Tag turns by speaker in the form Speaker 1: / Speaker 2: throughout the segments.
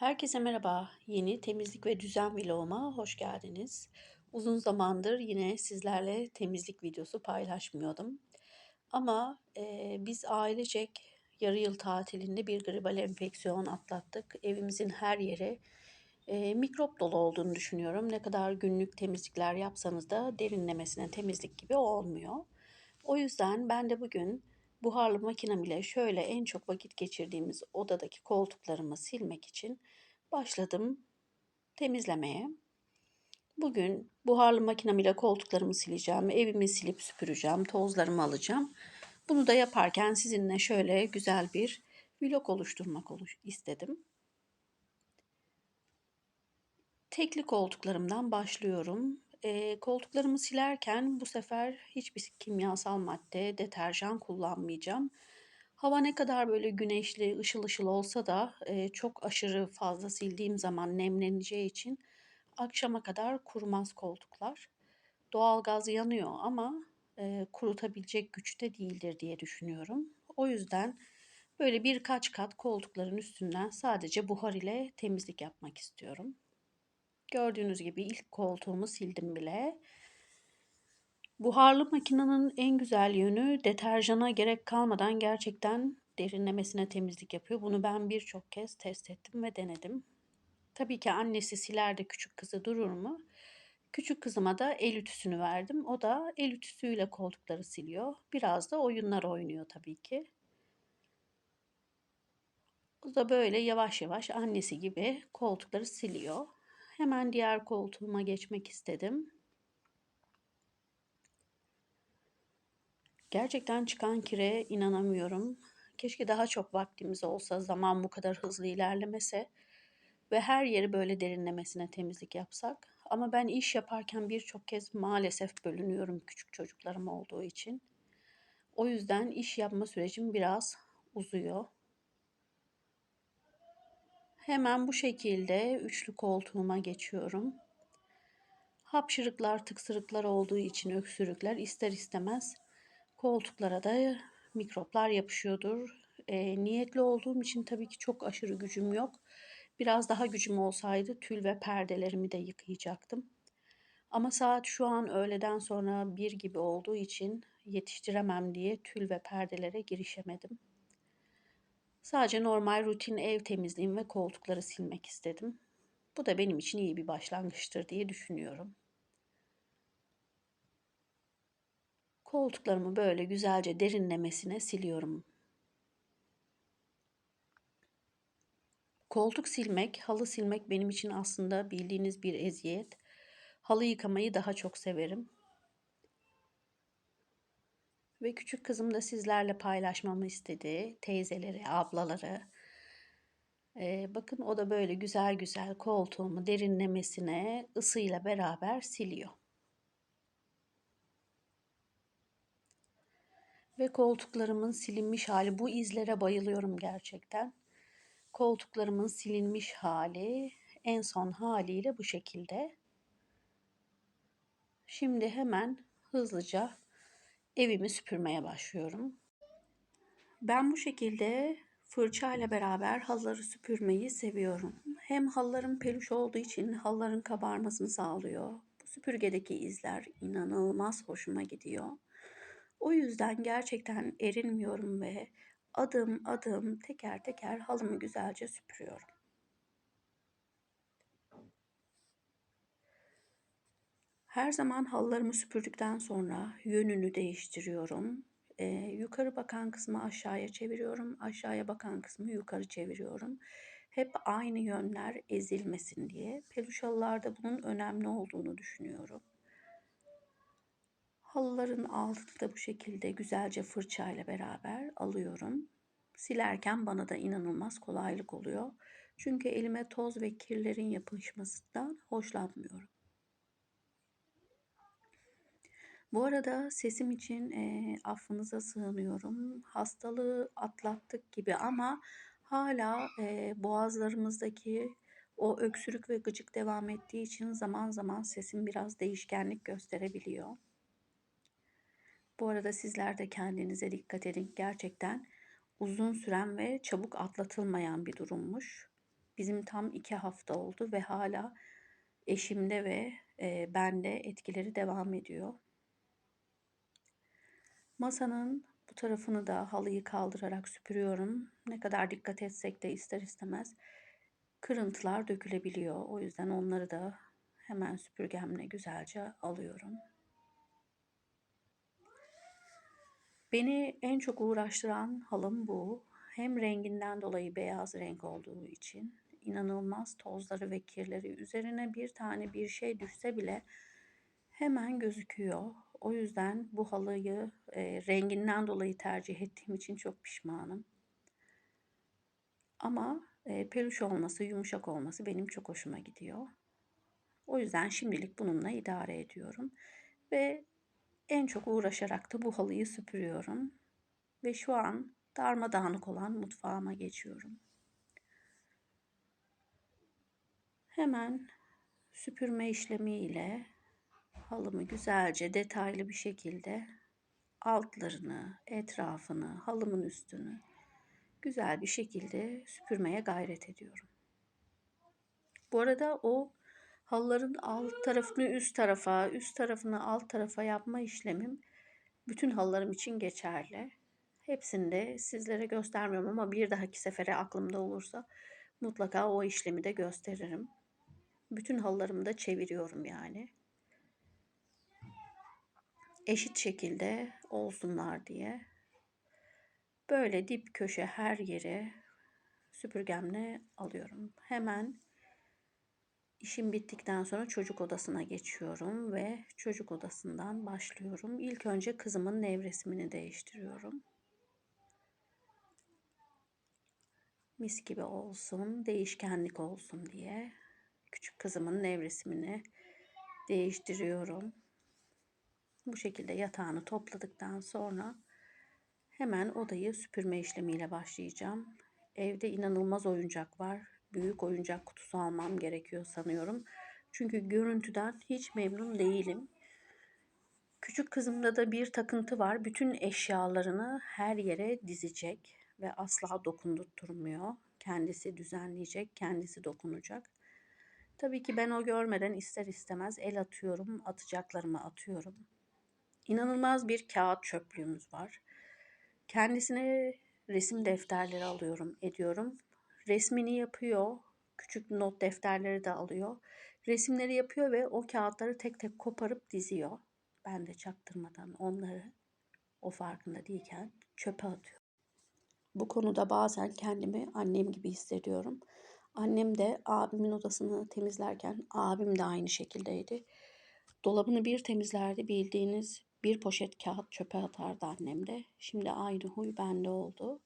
Speaker 1: Herkese merhaba. Yeni temizlik ve düzen vloguma hoş geldiniz. Uzun zamandır yine sizlerle temizlik videosu paylaşmıyordum. Ama e, biz ailecek yarı yıl tatilinde bir gribal enfeksiyon atlattık. Evimizin her yeri e, mikrop dolu olduğunu düşünüyorum. Ne kadar günlük temizlikler yapsanız da derinlemesine temizlik gibi olmuyor. O yüzden ben de bugün buharlı makinem ile şöyle en çok vakit geçirdiğimiz odadaki koltuklarımı silmek için başladım temizlemeye. Bugün buharlı makinem ile koltuklarımı sileceğim, evimi silip süpüreceğim, tozlarımı alacağım. Bunu da yaparken sizinle şöyle güzel bir vlog oluşturmak istedim. Tekli koltuklarımdan başlıyorum. E, koltuklarımı silerken bu sefer hiçbir kimyasal madde, deterjan kullanmayacağım. Hava ne kadar böyle güneşli, ışıl ışıl olsa da e, çok aşırı fazla sildiğim zaman nemleneceği için akşama kadar kurumaz koltuklar. Doğalgaz yanıyor ama e, kurutabilecek güçte değildir diye düşünüyorum. O yüzden böyle birkaç kat koltukların üstünden sadece buhar ile temizlik yapmak istiyorum. Gördüğünüz gibi ilk koltuğumu sildim bile. Buharlı makinenin en güzel yönü deterjana gerek kalmadan gerçekten derinlemesine temizlik yapıyor. Bunu ben birçok kez test ettim ve denedim. Tabii ki annesi siler de küçük kızı durur mu? Küçük kızıma da el ütüsünü verdim. O da el ütüsüyle koltukları siliyor. Biraz da oyunlar oynuyor tabii ki. O da böyle yavaş yavaş annesi gibi koltukları siliyor. Hemen diğer koltuğuma geçmek istedim. Gerçekten çıkan kire inanamıyorum. Keşke daha çok vaktimiz olsa, zaman bu kadar hızlı ilerlemese ve her yeri böyle derinlemesine temizlik yapsak. Ama ben iş yaparken birçok kez maalesef bölünüyorum küçük çocuklarım olduğu için. O yüzden iş yapma sürecim biraz uzuyor. Hemen bu şekilde üçlü koltuğuma geçiyorum. Hapşırıklar, tıksırıklar olduğu için öksürükler ister istemez koltuklara da mikroplar yapışıyordur. E, niyetli olduğum için tabii ki çok aşırı gücüm yok. Biraz daha gücüm olsaydı tül ve perdelerimi de yıkayacaktım. Ama saat şu an öğleden sonra bir gibi olduğu için yetiştiremem diye tül ve perdelere girişemedim. Sadece normal rutin ev temizliğim ve koltukları silmek istedim. Bu da benim için iyi bir başlangıçtır diye düşünüyorum. Koltuklarımı böyle güzelce derinlemesine siliyorum. Koltuk silmek, halı silmek benim için aslında bildiğiniz bir eziyet. Halı yıkamayı daha çok severim. Ve küçük kızım da sizlerle paylaşmamı istedi. Teyzeleri, ablaları. Ee, bakın o da böyle güzel güzel koltuğumu derinlemesine ısıyla beraber siliyor. Ve koltuklarımın silinmiş hali. Bu izlere bayılıyorum gerçekten. Koltuklarımın silinmiş hali en son haliyle bu şekilde. Şimdi hemen hızlıca evimi süpürmeye başlıyorum. Ben bu şekilde fırça ile beraber halıları süpürmeyi seviyorum. Hem halıların peluş olduğu için halıların kabarmasını sağlıyor. Bu süpürgedeki izler inanılmaz hoşuma gidiyor. O yüzden gerçekten erinmiyorum ve adım adım teker teker halımı güzelce süpürüyorum. Her zaman halılarımı süpürdükten sonra yönünü değiştiriyorum. Ee, yukarı bakan kısmı aşağıya çeviriyorum. Aşağıya bakan kısmı yukarı çeviriyorum. Hep aynı yönler ezilmesin diye. Peluş halılarda bunun önemli olduğunu düşünüyorum. Halıların altını da bu şekilde güzelce fırçayla beraber alıyorum. Silerken bana da inanılmaz kolaylık oluyor. Çünkü elime toz ve kirlerin yapışmasından hoşlanmıyorum. Bu arada sesim için e, affınıza sığınıyorum. Hastalığı atlattık gibi ama hala e, boğazlarımızdaki o öksürük ve gıcık devam ettiği için zaman zaman sesim biraz değişkenlik gösterebiliyor. Bu arada sizler de kendinize dikkat edin. Gerçekten uzun süren ve çabuk atlatılmayan bir durummuş. Bizim tam 2 hafta oldu ve hala eşimde ve, eee, bende etkileri devam ediyor. Masanın bu tarafını da halıyı kaldırarak süpürüyorum. Ne kadar dikkat etsek de ister istemez kırıntılar dökülebiliyor. O yüzden onları da hemen süpürgemle güzelce alıyorum. Beni en çok uğraştıran halım bu. Hem renginden dolayı beyaz renk olduğu için inanılmaz tozları ve kirleri üzerine bir tane bir şey düşse bile hemen gözüküyor. O yüzden bu halıyı e, renginden dolayı tercih ettiğim için çok pişmanım. Ama e, peluş olması, yumuşak olması benim çok hoşuma gidiyor. O yüzden şimdilik bununla idare ediyorum. Ve en çok uğraşarak da bu halıyı süpürüyorum. Ve şu an darmadağınık olan mutfağıma geçiyorum. Hemen süpürme işlemiyle halımı güzelce detaylı bir şekilde altlarını, etrafını, halımın üstünü güzel bir şekilde süpürmeye gayret ediyorum. Bu arada o halıların alt tarafını üst tarafa, üst tarafını alt tarafa yapma işlemim bütün halılarım için geçerli. Hepsini de sizlere göstermiyorum ama bir dahaki sefere aklımda olursa mutlaka o işlemi de gösteririm. Bütün halılarımı da çeviriyorum yani. Eşit şekilde olsunlar diye. Böyle dip köşe her yere süpürgemle alıyorum. Hemen işim bittikten sonra çocuk odasına geçiyorum ve çocuk odasından başlıyorum. İlk önce kızımın nevresimini değiştiriyorum. Mis gibi olsun, değişkenlik olsun diye küçük kızımın nevresimini değiştiriyorum. Bu şekilde yatağını topladıktan sonra hemen odayı süpürme işlemiyle başlayacağım. Evde inanılmaz oyuncak var. Büyük oyuncak kutusu almam gerekiyor sanıyorum. Çünkü görüntüden hiç memnun değilim. Küçük kızımda da bir takıntı var. Bütün eşyalarını her yere dizecek ve asla dokundurtmuyor. Kendisi düzenleyecek, kendisi dokunacak. Tabii ki ben o görmeden ister istemez el atıyorum, atacaklarımı atıyorum. İnanılmaz bir kağıt çöplüğümüz var. Kendisine resim defterleri alıyorum, ediyorum. Resmini yapıyor, küçük not defterleri de alıyor. Resimleri yapıyor ve o kağıtları tek tek koparıp diziyor. Ben de çaktırmadan onları o farkında değilken çöpe atıyor. Bu konuda bazen kendimi annem gibi hissediyorum. Annem de abimin odasını temizlerken abim de aynı şekildeydi. Dolabını bir temizlerdi bildiğiniz bir poşet kağıt çöpe atardı annem de. Şimdi aynı huy bende oldu.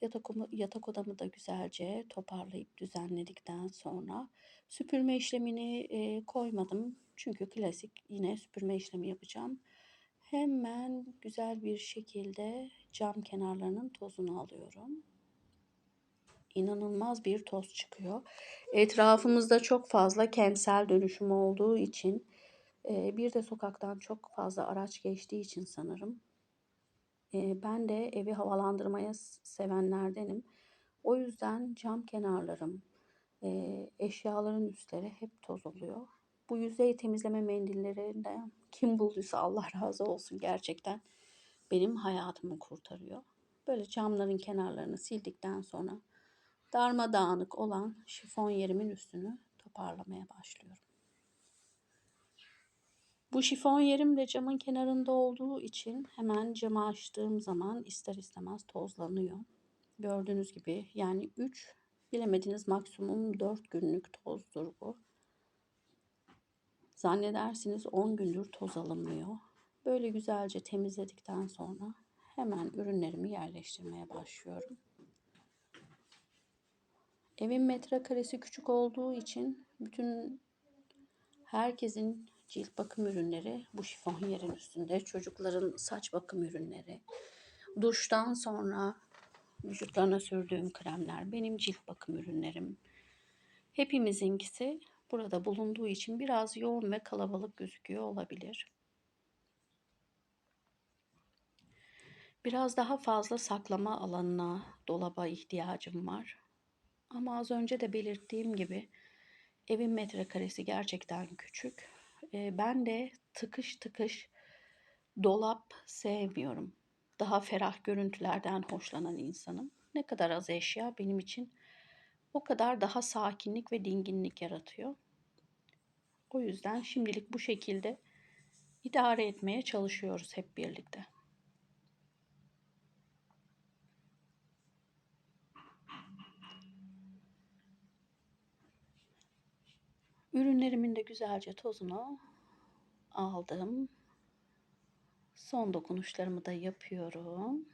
Speaker 1: Yatak, yatak odamı da güzelce toparlayıp düzenledikten sonra süpürme işlemini e, koymadım. Çünkü klasik yine süpürme işlemi yapacağım. Hemen güzel bir şekilde cam kenarlarının tozunu alıyorum. İnanılmaz bir toz çıkıyor. Etrafımızda çok fazla kentsel dönüşüm olduğu için e, bir de sokaktan çok fazla araç geçtiği için sanırım. E, ben de evi havalandırmaya sevenlerdenim. O yüzden cam kenarlarım, e, eşyaların üstleri hep toz oluyor. Bu yüzey temizleme mendillerinden kim bulduysa Allah razı olsun gerçekten benim hayatımı kurtarıyor. Böyle camların kenarlarını sildikten sonra darmadağınık olan şifon yerimin üstünü toparlamaya başlıyorum. Bu şifon yerim de camın kenarında olduğu için hemen camı açtığım zaman ister istemez tozlanıyor. Gördüğünüz gibi yani 3 bilemediniz maksimum 4 günlük tozdur bu. Zannedersiniz 10 gündür toz alınmıyor. Böyle güzelce temizledikten sonra hemen ürünlerimi yerleştirmeye başlıyorum. Evin metrekaresi küçük olduğu için bütün herkesin cilt bakım ürünleri bu şifon yerin üstünde. Çocukların saç bakım ürünleri. Duştan sonra vücutlarına sürdüğüm kremler benim cilt bakım ürünlerim. Hepimizinkisi burada bulunduğu için biraz yoğun ve kalabalık gözüküyor olabilir. Biraz daha fazla saklama alanına, dolaba ihtiyacım var. Ama az önce de belirttiğim gibi evin metrekaresi gerçekten küçük. Ee, ben de tıkış tıkış dolap sevmiyorum. Daha ferah görüntülerden hoşlanan insanım. Ne kadar az eşya benim için o kadar daha sakinlik ve dinginlik yaratıyor. O yüzden şimdilik bu şekilde idare etmeye çalışıyoruz hep birlikte. Ürünlerimin de güzelce tozunu aldım. Son dokunuşlarımı da yapıyorum.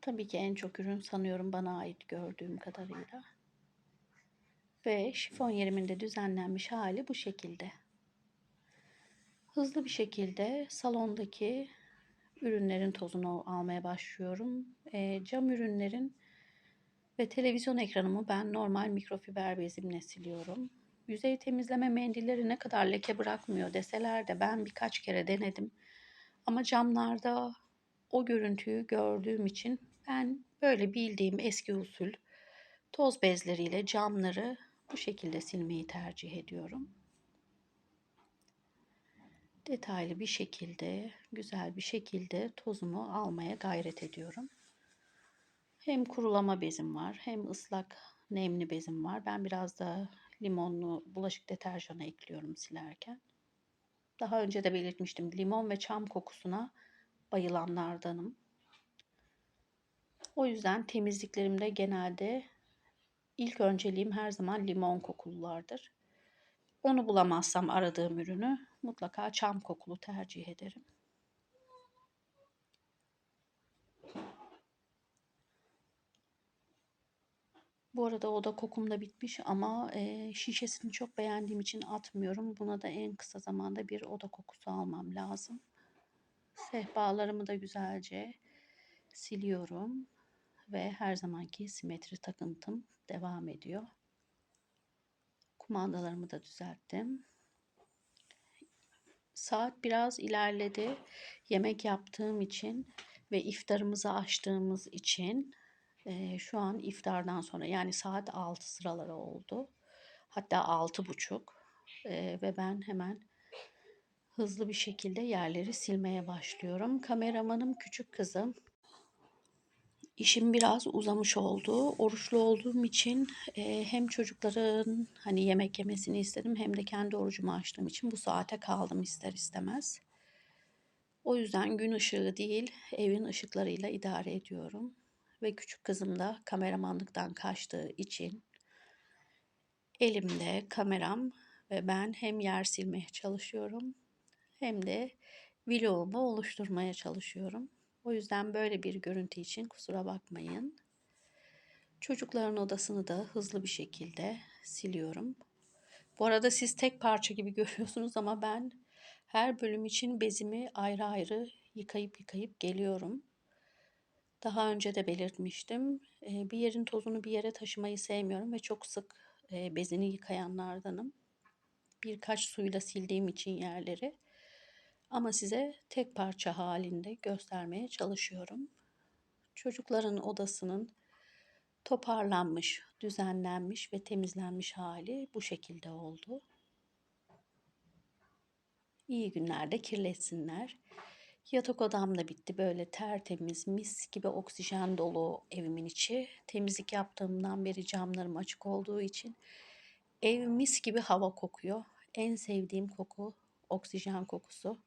Speaker 1: Tabii ki en çok ürün sanıyorum bana ait gördüğüm kadarıyla. Ve şifon yerimin de düzenlenmiş hali bu şekilde. Hızlı bir şekilde salondaki ürünlerin tozunu almaya başlıyorum. E, cam ürünlerin ve televizyon ekranımı ben normal mikrofiber bezimle siliyorum. Yüzey temizleme mendilleri ne kadar leke bırakmıyor deseler de ben birkaç kere denedim. Ama camlarda o görüntüyü gördüğüm için ben böyle bildiğim eski usul toz bezleriyle camları bu şekilde silmeyi tercih ediyorum. Detaylı bir şekilde, güzel bir şekilde tozumu almaya gayret ediyorum. Hem kurulama bezim var, hem ıslak nemli bezim var. Ben biraz da limonlu bulaşık deterjanı ekliyorum silerken. Daha önce de belirtmiştim. Limon ve çam kokusuna bayılanlardanım. O yüzden temizliklerimde genelde ilk önceliğim her zaman limon kokululardır. Onu bulamazsam aradığım ürünü mutlaka çam kokulu tercih ederim. Bu arada kokum da bitmiş ama e, şişesini çok beğendiğim için atmıyorum. Buna da en kısa zamanda bir oda kokusu almam lazım. Sehpalarımı da güzelce siliyorum ve her zamanki simetri takıntım devam ediyor. Kumandalarımı da düzelttim. Saat biraz ilerledi. Yemek yaptığım için ve iftarımızı açtığımız için e, şu an iftardan sonra yani saat 6 sıraları oldu. Hatta 6.30 e, ve ben hemen hızlı bir şekilde yerleri silmeye başlıyorum. Kameramanım küçük kızım işim biraz uzamış oldu. Oruçlu olduğum için e, hem çocukların hani yemek yemesini istedim hem de kendi orucumu açtığım için bu saate kaldım ister istemez. O yüzden gün ışığı değil evin ışıklarıyla idare ediyorum. Ve küçük kızım da kameramanlıktan kaçtığı için elimde kameram ve ben hem yer silmeye çalışıyorum hem de vlogumu oluşturmaya çalışıyorum. O yüzden böyle bir görüntü için kusura bakmayın. Çocukların odasını da hızlı bir şekilde siliyorum. Bu arada siz tek parça gibi görüyorsunuz ama ben her bölüm için bezimi ayrı ayrı yıkayıp yıkayıp geliyorum. Daha önce de belirtmiştim. Bir yerin tozunu bir yere taşımayı sevmiyorum ve çok sık bezini yıkayanlardanım. Birkaç suyla sildiğim için yerleri. Ama size tek parça halinde göstermeye çalışıyorum. Çocukların odasının toparlanmış, düzenlenmiş ve temizlenmiş hali bu şekilde oldu. İyi günlerde kirletsinler. Yatak odam da bitti. Böyle tertemiz, mis gibi oksijen dolu evimin içi. Temizlik yaptığımdan beri camlarım açık olduğu için ev mis gibi hava kokuyor. En sevdiğim koku oksijen kokusu.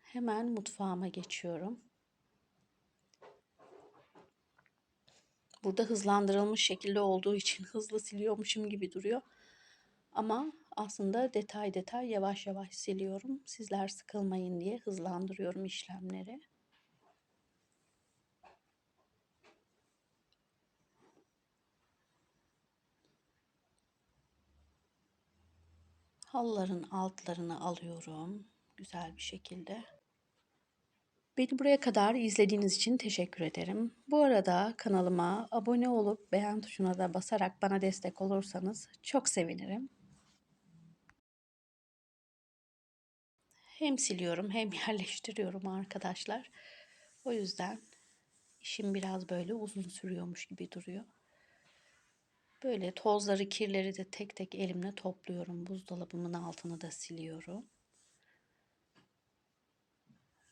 Speaker 1: Hemen mutfağıma geçiyorum. Burada hızlandırılmış şekilde olduğu için hızlı siliyormuşum gibi duruyor. Ama aslında detay detay yavaş yavaş siliyorum. Sizler sıkılmayın diye hızlandırıyorum işlemleri. Halıların altlarını alıyorum güzel bir şekilde. Beni buraya kadar izlediğiniz için teşekkür ederim. Bu arada kanalıma abone olup beğen tuşuna da basarak bana destek olursanız çok sevinirim. Hem siliyorum hem yerleştiriyorum arkadaşlar. O yüzden işim biraz böyle uzun sürüyormuş gibi duruyor. Böyle tozları, kirleri de tek tek elimle topluyorum. Buzdolabımın altını da siliyorum.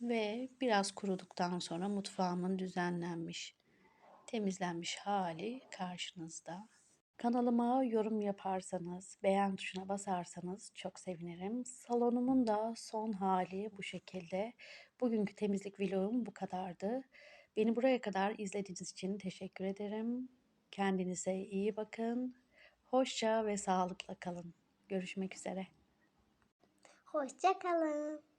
Speaker 1: Ve biraz kuruduktan sonra mutfağımın düzenlenmiş, temizlenmiş hali karşınızda. Kanalıma yorum yaparsanız, beğen tuşuna basarsanız çok sevinirim. Salonumun da son hali bu şekilde. Bugünkü temizlik vlogum bu kadardı. Beni buraya kadar izlediğiniz için teşekkür ederim. Kendinize iyi bakın. Hoşça ve sağlıkla kalın. Görüşmek üzere.
Speaker 2: Hoşça kalın.